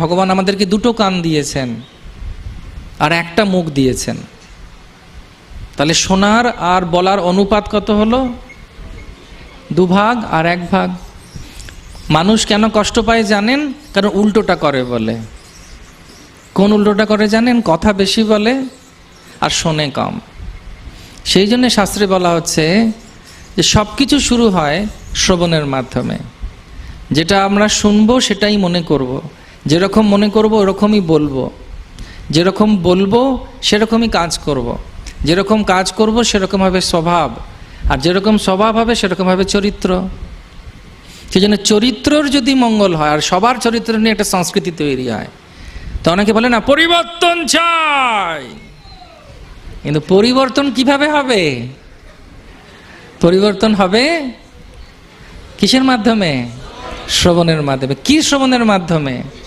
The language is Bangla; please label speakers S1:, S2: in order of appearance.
S1: ভগবান আমাদেরকে দুটো কান দিয়েছেন আর একটা মুখ দিয়েছেন। তাহলে শোনার আর বলার অনুপাত কত হলো? দুভাগ আর এক ভাগ। মানুষ কেন কষ্ট পায় জানেন? কারণ উল্টোটা করে বলে। কোন উল্টোটা করে জানেন? কথা বেশি বলে আর শোনে কম। সেই জন্য শাস্ত্রে বলা হচ্ছে যে সব কিছু শুরু হয় শ্রবণের মাধ্যমে। যেটা আমরা শুনব সেটাই মনে করব। যেরকম মনে করব, ওরকমই বলব। যেরকম বলব, সেরকমই কাজ করব। যেরকম কাজ করব, সেরকম হবে স্বভাব। আর যেরকম স্বভাব হবে, সেরকম হবে চরিত্র। সেই জন্য চরিত্রর যদি মঙ্গল হয়, আর সবার চরিত্র নিয়ে একটা সংস্কৃতি তৈরি হয়, তো অনেকে বলে না, পরিবর্তন চাই। কিন্তু পরিবর্তন কীভাবে হবে? পরিবর্তন হবে কিসের মাধ্যমে? শ্রবণের মাধ্যমে। কি শ্রবণের মাধ্যমে?